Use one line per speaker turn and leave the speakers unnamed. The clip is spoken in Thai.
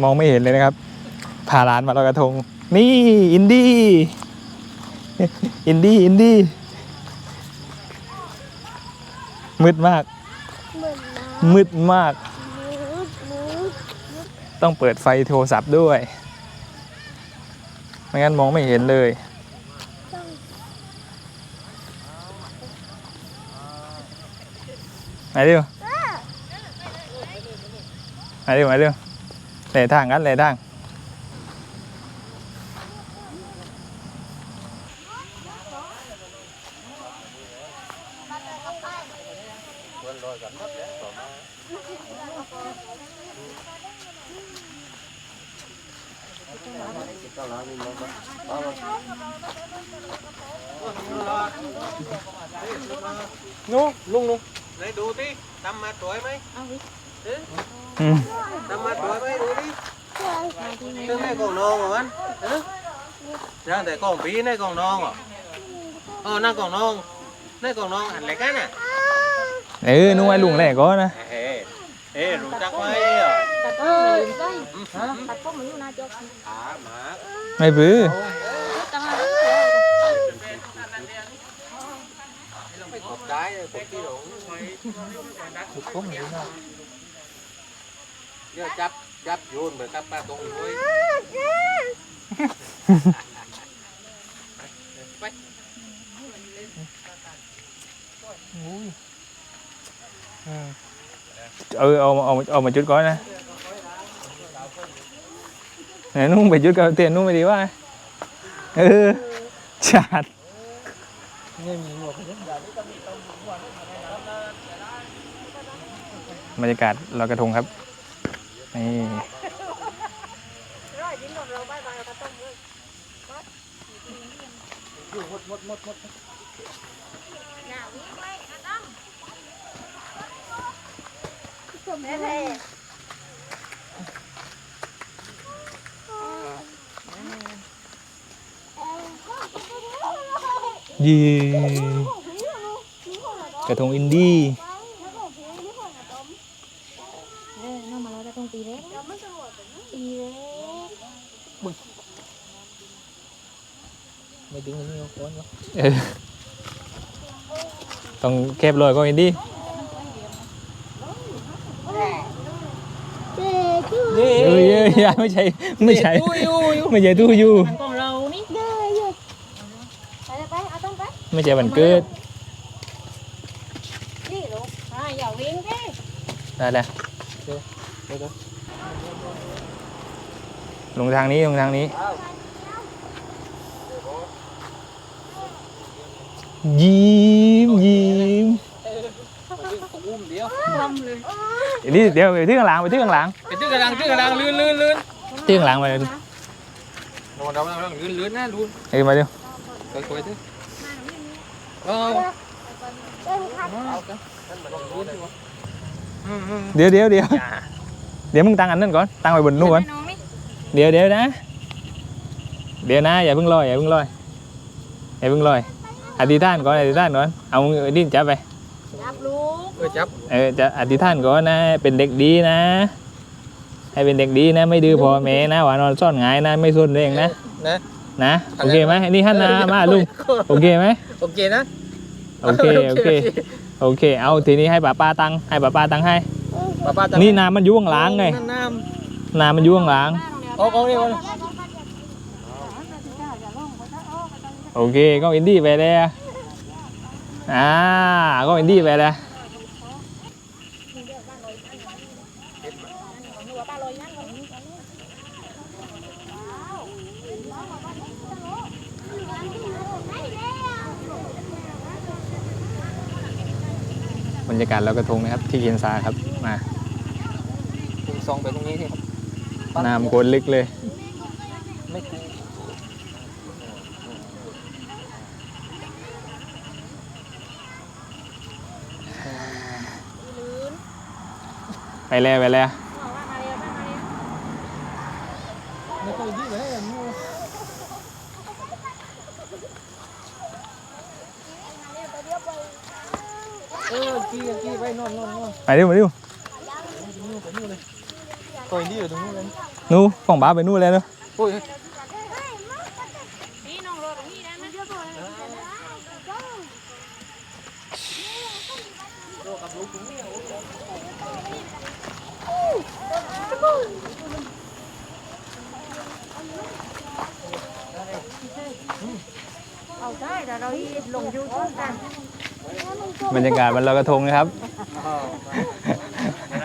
มองไม่เห็นเลยนะครับพาร้านมาลอยกระทง นี่ อินดี้อินดี้อินดี้มืดมาก
มื
ดมาก ต้องเปิดไฟโทรศัพท์ด้วย ไม่งั้นมองไม่เห็นเลยมาเร็วมาเร็วมาเร็ว แหล่ทางกันแหล่ทาง
นู้ลุงลุงไหนดูที่ทำมาสวยไหม
อืม
ทำมาสวยไหม ดูดิ
ช่วย
ซึ่งในกล่องน้องเหรอมันเออยังแต่กล่องปีในกล่องน้องเหรออ๋อนั่นกล่องน้องในก
เดี๋
ย
วจับจับโยนเหมือนกับปลาตรงอยู่เว้ย
เออเอาเอาเอามาจุดก่อนนะไหนนุ่งไปจุดกับเตียนนุ่งไปดีว่าเออชาดบรรยากาศลอยกระทงครับ นี่ยีกระทงอินดี้
เออน้องมาแล้วตรงปีเล็กปีเล็ก
ไม่ดึงนี่ก้อนเนาะ
ต้องแคบลอยก็อินดี้
เจ๊ชื่อ
นี่
เอ้ยเอ้ยอย่าไม่ใช่ไม่ใช่ไม่ใช่ตู้อยู่
อันของเรานี่เด้ออยู่ไปไปเอาต้องไป
ไม่ใช่วันเกิด
นี่ลูกอ่าอย่าวิ่งสิ
ได้แล้ว
เดี๋ยวเดี๋ยว
ลงทางนี้ลงทางนี้ ยิ้มยิ้ม
อุ้มเดียว
ทำเลย
เดี๋ยวนี้เดี๋ยวไปที่ข้างหลังไปที่ข้างหลัง
ไปตื้อกระดังตื้อกระดังลื่นลื่นลื่น
ที่ข้างหลังไป
นอนเราเราลื่นลื่นนะลื่น
เอ้ยมาเร็ว
ค่อยๆตื้อเอา
เต้นคัด
เอากันอืมอืม
เดี๋ยวเดี๋ยวเดี๋ยวเดี๋ยวมึงตั้งอันนั้นก่อนตั้งไว้บนนู้นก่อนเดี๋ยวเดี๋ยวนะเดี๋ยวนะอย่าเพิ่งลอยอย่าเพิ่งลอยอย่าเพิ่งลอย อธิษฐานก่อนอธิษฐานก่อนเอามือดิ้นจับไป
จับลูก
เออจับ
เออจะอธิษฐานก่อนนะ เป็นเด็กดีนะ ให้เป็นเด็กดีนะ ไม่ดื้อพ่อแม่นะหวานนอนซ่อนหงายนะไม่ซนเองนะ
นะ
นะโอเคไหมอันนี้ฮันนามาลุงโอเคไหม
โอเคนะ
โอเคโอเคโอเค เอาทีนี้ให้ป้าป้าตังค์ให้ป้าป้าตังค์ให้
ป้าป้า
นี่น้ำมันยุ่ข้างหล้างไง
น้
น้ำมันยุ่ข้างหล้างำ
เอาเอาเร็ว
โอเคก็อินดี้ไปแล้วอ่าก็อินดี้ไปแล้วบรรยากาศลอยกระทงนะครับ ที่เคียนซาครับมา
ถึงซองไปตรงนี้ที่
น้ำโกนลึกเลย
ไม่กลัว
ไปแล้วไปแล้ว
ไม่ค่อยยืดเลยมูเออกี้กี้ไปนอนนอนนอน
ไปเร็วมาเร็ว
นู่นไปนู่นเลยตัวนี้อยู่ตรงนู้นเลย
นู่ของบ้าไปนู่นเลยเนาะ
โอ้ย
นี่น้องรอตรงนี้ได้ไหมเอา ได้แต่เราลงยูทูบกัน
บรรยากาศวันลอยกระทงนะครับ